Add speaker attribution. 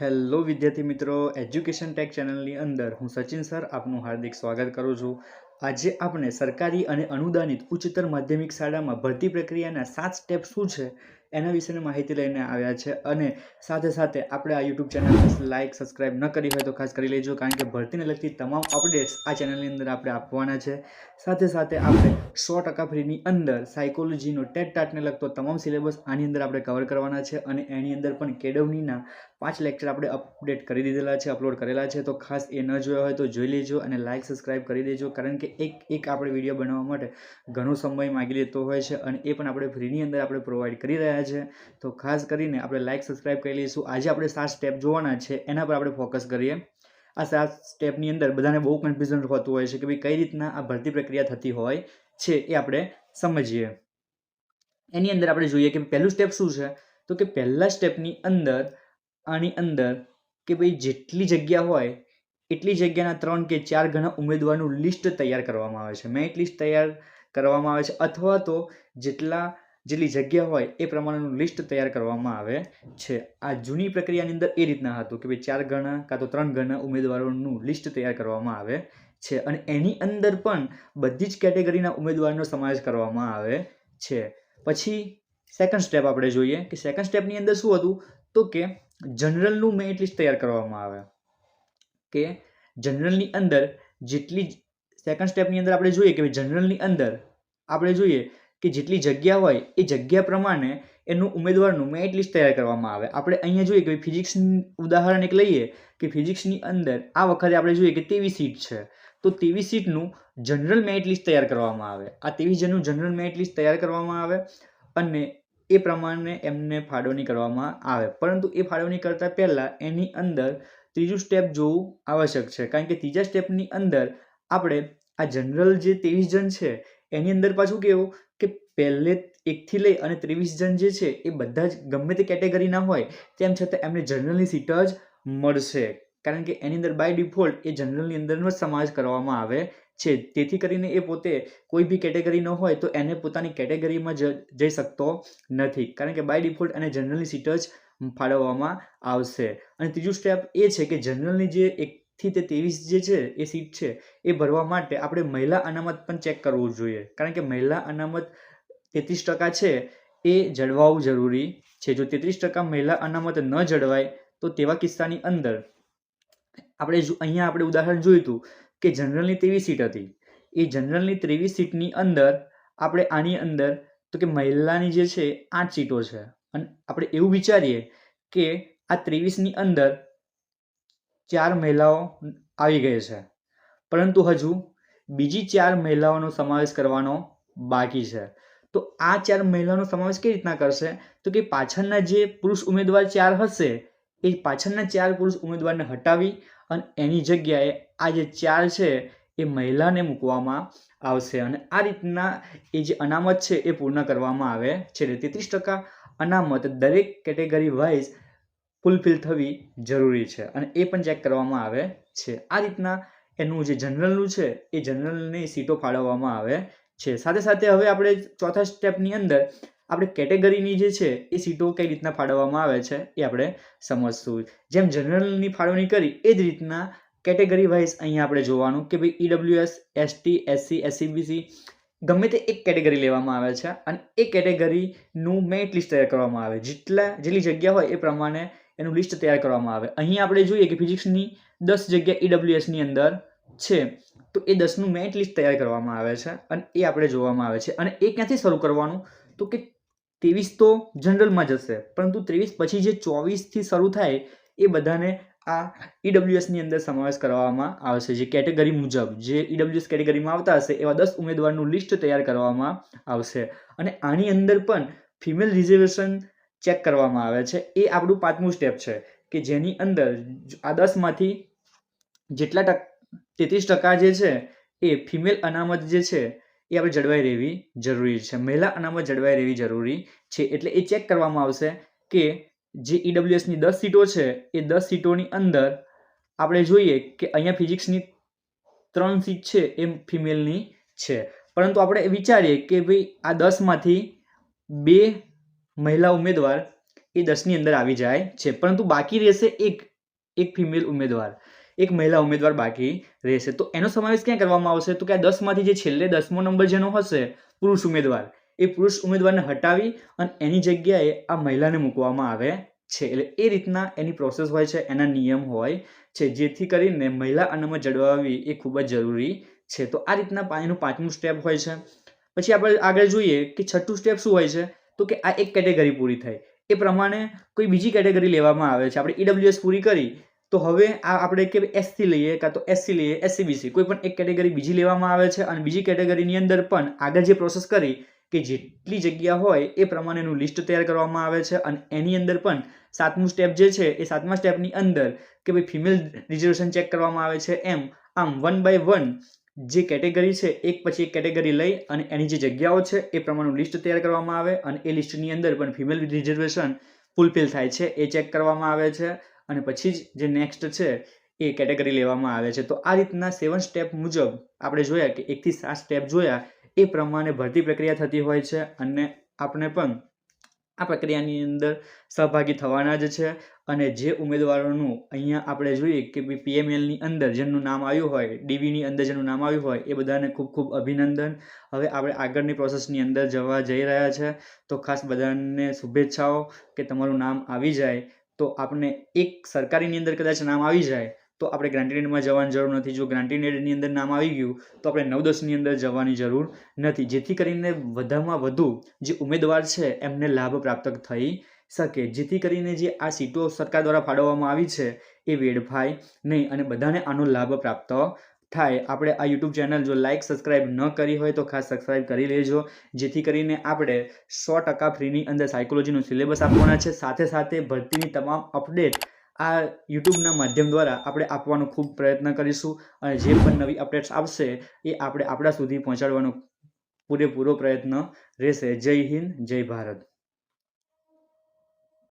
Speaker 1: Hello વિદ્યાર્થી મિત્રો education tech ચેનલની અંદર હું સચિન સર આપનું હાર્દિક સ્વાગત કરું છું. આજે આપણે સરકારી અને અનુદાનિત ઉચ્ચતર માધ્યમિક શાળામાં ભરતી પ્રક્રિયાના સાત સ્ટેપ શું છે? એના વિશેની માહિતી લઈને આવ્યા છે અને સાથે સાથે આપણે આ યુટ્યુબ ચેનલને લાઇક સબસ્ક્રાઇબ ન કરી હોય તો ખાસ કરી લેજો, કારણ કે ભરતીને લગતી તમામ અપડેટ્સ આ ચેનલની અંદર આપણે આપવાના છે. સાથે સાથે આપણે સો ટકા ફ્રીની અંદર સાયકોલોજીનો ટેટ ટાટને લગતો તમામ સિલેબસ આની અંદર આપણે કવર કરવાના છે અને એની અંદર પણ કેડવનીના પાંચ લેક્ચર આપણે અપડેટ કરી દીધેલા છે અપલોડ કરેલા છે. તો ખાસ એ ન જોયા હોય તો જોઈ લેજો અને લાઇક સબસ્ક્રાઇબ કરી દેજો, કારણ કે એક એક આપણે વીડિયો બનાવવા માટે ઘણો સમય માગી લેતો હોય છે અને એ પણ આપણે ફ્રીની અંદર આપણે પ્રોવાઈડ કરી રહ્યા છે. તો ખાસ કરીને આપણે લાઇક સબસ્ક્રાઇબ કરી લઈશું. આજે આપણે સાત સ્ટેપ જોવાના છે. એના પર આપણે ફોકસ કરીએ. આ સાત સ્ટેપની અંદર બધાને બહુ કન્ફ્યુઝન હોતું હોય છે કે ભાઈ કઈ રીતના આ ભરતી પ્રક્રિયા થતી હોય છે એ આપણે સમજીએ. એની અંદર આપણે જોઈએ કે પહેલું સ્ટેપ શું છે? તો કે પહેલા સ્ટેપની અંદર, આની અંદર કે ભાઈ જેટલી જગ્યા હોય, એટલી જગ્યાના ત્રણ કે ચાર ગણા ઉમેદવારનું લિસ્ટ તૈયાર કરવામાં આવે છે. મેરિટ લિસ્ટ તૈયાર કરવામાં આવે છે. અથવા તો જેટલા જેટલી જગ્યા હોય એ પ્રમાણેનું લિસ્ટ તૈયાર કરવામાં આવે છે. આ જૂની પ્રક્રિયાની અંદર એ રીતના હતું કે ભાઈ ચાર ગણા કાં તો ત્રણ ગણા ઉમેદવારોનું લિસ્ટ તૈયાર કરવામાં આવે છે અને એની અંદર પણ બધી જ કેટેગરીના ઉમેદવારનો સમાવેશ કરવામાં આવે છે. પછી સેકન્ડ સ્ટેપ આપણે જોઈએ કે સેકન્ડ સ્ટેપની અંદર શું હતું? તો કે જનરલનું મેરિટ લિસ્ટ તૈયાર કરવામાં આવે. કે જનરલની અંદર જેટલી સેકન્ડ સ્ટેપની અંદર આપણે જોઈએ કે જનરલની અંદર આપણે જોઈએ કે જેટલી જગ્યા હોય એ જગ્યા પ્રમાણે એનું ઉમેદવારનું મેરિટ લિસ્ટ તૈયાર કરવામાં આવે. આપણે અહીંયા જોઈએ કે ફિઝિક્સનું ઉદાહરણ એક લઈએ કે ફિઝિક્સની અંદર આ વખતે આપણે જોઈએ કે તેવી સીટ છે. તો તેવી સીટનું જનરલ મેરિટ લિસ્ટ તૈયાર કરવામાં આવે. આ તેવી જણનું જનરલ મેરિટ લિસ્ટ તૈયાર કરવામાં આવે અને એ પ્રમાણે એમને ફાળવણી કરવામાં આવે. પરંતુ એ ફાળવણી કરતાં પહેલાં એની અંદર ત્રીજું સ્ટેપ જોવું આવશ્યક છે. કારણ કે ત્રીજા સ્ટેપની અંદર આપણે આ જનરલ જે ત્રેવીસ જણ છે, એની અંદર પાછું કેવું? પહેલે એકથી લઈ અને ત્રેવીસ જણ જે છે, એ બધા જ ગમે તે કેટેગરીના હોય, તેમ છતાં એમને જનરલની સીટ જ મળશે. કારણ કે એની અંદર બાય ડિફોલ્ટ એ જનરલની અંદરનો જ સમાજ કરવામાં આવે છે. તેથી કરીને એ પોતે કોઈ બી કેટેગરીનો હોય તો એને પોતાની કેટેગરીમાં જઈ શકતો નથી. કારણ કે બાય ડિફોલ્ટ એને જનરલની સીટ જ ફાળવવામાં આવશે. અને ત્રીજું સ્ટેપ એ છે કે જનરલની જે એકથી તે ત્રેવીસ જે છે, એ સીટ છે, એ ભરવા માટે આપણે મહિલા અનામત પણ ચેક કરવું જોઈએ. કારણ કે મહિલા અનામત તેત્રીસ ટકા છે, એ જળવાવું જરૂરી છે. જો તેત્રીસ ટકા મહિલા અનામત ન જળવાય, તો તેવા કિસ્સાની અંદર આપણે અહીંયા આપણે ઉદાહરણ જોયું હતું કે જનરલની ત્રેવીસ સીટ હતી. એ જનરલની ત્રેવીસ સીટની અંદર આપણે આની અંદર તો કે મહિલાની જે છે, આઠ સીટો છે. અને આપણે એવું વિચારીએ કે આ ત્રેવીસની અંદર ચાર મહિલાઓ આવી ગઈ છે. પરંતુ હજુ બીજી ચાર મહિલાઓનો સમાવેશ કરવાનો બાકી છે. તો આ ચાર મહિલાનો સમાવેશ કઈ રીતના કરશે? તો કે પાછળના જે પુરુષ ઉમેદવાર ચાર હશે, એ પાછળના ચાર પુરુષ ઉમેદવારને હટાવી અને એની જગ્યાએ આ જે ચાર છે, એ મહિલાને મૂકવામાં આવશે. અને આ રીતના એ જે અનામત છે, એ પૂર્ણ કરવામાં આવે છે. તેત્રીસ ટકા અનામત દરેક કેટેગરી વાઇઝ ફૂલફિલ થવી જરૂરી છે અને એ પણ ચેક કરવામાં આવે છે. આ રીતના એનું જે જનરલનું છે, એ જનરલની સીટો ફાળવવામાં આવે છે. સાથે સાથે હવે આપણે ચોથા સ્ટેપની અંદર આપણે કેટેગરીની જે છે, એ સીટો કઈ રીતના ફાળવવામાં આવે છે, એ આપણે સમજશું. જેમ જનરલની ફાળવણી કરી, એ જ રીતના કેટેગરી વાઇઝ અહીંયા આપણે જોવાનું કે ભાઈ ઈડબ્લ્યુએસ એસટી એસસી એસસીબીસી ગમે તે એક કેટેગરી લેવામાં આવે છે અને એ કેટેગરીનું મેરિટ લિસ્ટ તૈયાર કરવામાં આવે. જેટલા, જેટલી જગ્યા હોય એ પ્રમાણે એનું લિસ્ટ તૈયાર કરવામાં આવે. અહીં આપણે જોઈએ કે ફિઝિક્સની દસ જગ્યા ઈડબ્લ્યુએસની અંદર છે. તો એ દસનું મેરિટ લિસ્ટ તૈયાર કરવામાં આવે છે અને એ આપણે જોવામાં આવે છે. અને એ ક્યાંથી શરૂ કરવાનું? તો કે ત્રેવીસ તો જનરલમાં જશે પરંતુ ત્રેવીસ પછી જે ચોવીસથી શરૂ થાય એ બધાને આ ઈડબ્લ્યુએસની અંદર સમાવેશ કરવામાં આવશે. જે કેટેગરી મુજબ જે ઈડબ્લ્યુએસ કેટેગરીમાં આવતા હશે, એવા દસ ઉમેદવારનું લિસ્ટ તૈયાર કરવામાં આવશે. અને આની અંદર પણ ફિમેલ રિઝર્વેશન ચેક કરવામાં આવે છે. એ આપણું પાંચમું સ્ટેપ છે કે જેની અંદર આ દસમાંથી જેટલા ટક તેત્રીસ ટકા જે છે એ ફિમેલ અનામત જે છે એ આપણે જળવાઈ રહેવી જરૂરી છે. મહિલા અનામત જળવાઈ રહેવી જરૂરી છે એટલે એ ચેક કરવામાં આવશે કે જે ઈડબ્લ્યુએસની દસ સીટો છે એ દસ સીટોની અંદર આપણે જોઈએ કે અહીંયા ફિઝિક્સની ત્રણ સીટ છે એ ફિમેલની છે. પરંતુ આપણે વિચારીએ કે ભાઈ આ દસમાંથી બે મહિલા ઉમેદવાર એ દસની અંદર આવી જાય છે. પરંતુ બાકી રહેશે એક એક ફિમેલ ઉમેદવાર. એક મહિલા ઉમેદવાર બાકી રહેશે. તો એનો સમાવેશ ક્યાં કરવામાં આવશે? તો કે આ દસમાંથી જે છેલ્લે દસમો નંબર જેનો હશે, પુરુષ ઉમેદવાર. એ પુરુષ ઉમેદવારને હટાવી અને એની જગ્યાએ આ મહિલાને મૂકવામાં આવે છે. એટલે એ રીતના એની પ્રોસેસ હોય છે, એના નિયમ હોય છે, જેથી કરીને મહિલા અનામત જળવાવી એ ખૂબ જ જરૂરી છે. તો આ રીતના એનું પાંચમું સ્ટેપ હોય છે. પછી આપણે આગળ જોઈએ કે છઠ્ઠું સ્ટેપ શું હોય છે? તો કે આ એક કેટેગરી પૂરી થાય. એ પ્રમાણે કોઈ બીજી કેટેગરી લેવામાં આવે છે. આપણે ઈડબ્લ્યુએસ પૂરી કરી તો હવે આ આપણે કે એસસી લઈએ કાં તો એસસી લઈએ એસસીબીસી કોઈ પણ એક કેટેગરી બીજી લેવામાં આવે છે અને બીજી કેટેગરીની અંદર પણ આગળ જે પ્રોસેસ કરી કે જેટલી જગ્યા હોય એ પ્રમાણેનું લિસ્ટ તૈયાર કરવામાં આવે છે અને એની અંદર પણ સાતમું સ્ટેપ જે છે એ સાતમા સ્ટેપની અંદર કે ભાઈ ફિમેલ રિઝર્વેશન ચેક કરવામાં આવે છે એમ. આમ વન બાય વન જે કેટેગરી છે, એક પછી એક કેટેગરી લઈ અને એની જે જગ્યાઓ છે એ પ્રમાણેનું લિસ્ટ તૈયાર કરવામાં આવે અને એ લિસ્ટની અંદર પણ ફિમેલ રિઝર્વેશન ફૂલફિલ થાય છે એ ચેક કરવામાં આવે છે. અને પછી જ જે નેક્સ્ટ છે, એ કેટેગરી લેવામાં આવે છે. તો આ રીતના સેવન સ્ટેપ મુજબ આપણે જોયા કે એકથી સાત સ્ટેપ જોયા, એ પ્રમાણે ભરતી પ્રક્રિયા થતી હોય છે અને આપણે પણ આ પ્રક્રિયાની અંદર સહભાગી થવાના જ છે. અને જે ઉમેદવારોનું અહીંયા આપણે જોઈએ કે પીએમએલની અંદર જેમનું નામ આવ્યું હોય ડીવીની અંદર જેનું નામ આવ્યું હોય, એ બધાને ખૂબ ખૂબ અભિનંદન. હવે આપણે આગળની પ્રોસેસની અંદર જવા જઈ રહ્યા છે. તો ખાસ બધાને શુભેચ્છાઓ કે તમારું નામ આવી જાય. તો આપણે એક સરકારીની અંદર કદાચ નામ આવી જાય, તો આપણે ગ્રાન્ટેડમાં જવાની જરૂર નથી. જો ગ્રાન્ટેડની અંદર નામ આવી ગયું, તો આપણે નવ દસની અંદર જવાની જરૂર નથી. જેથી કરીને વધામાં વધુ જે ઉમેદવાર છે, એમને લાભ પ્રાપ્ત થઈ શકે. જેથી કરીને જે આ સીટો સરકાર દ્વારા ફાળવવામાં આવી છે, એ વેડફાય નહીં અને બધાને આનો લાભ પ્રાપ્ત થાય, આપણે આ યુટ્યુબ ચેનલ જો લાઇક સબસ્ક્રાઇબ ન કરી હોય તો ખાસ સબસ્ક્રાઇબ કરી લેજો. જેથી કરીને આપણે સો ટકા ફ્રીની અંદર સાયકોલોજીનો સિલેબસ આપવાના છે. સાથે સાથે ભરતીની તમામ અપડેટ આ યુટ્યુબના માધ્યમ દ્વારા આપણે આપવાનો ખૂબ પ્રયત્ન કરીશું. અને જે પણ નવી અપડેટ્સ આવશે એ આપણે આપણા સુધી પહોંચાડવાનો પૂરેપૂરો પ્રયત્ન રહેશે. જય હિન્દ, જય ભારત.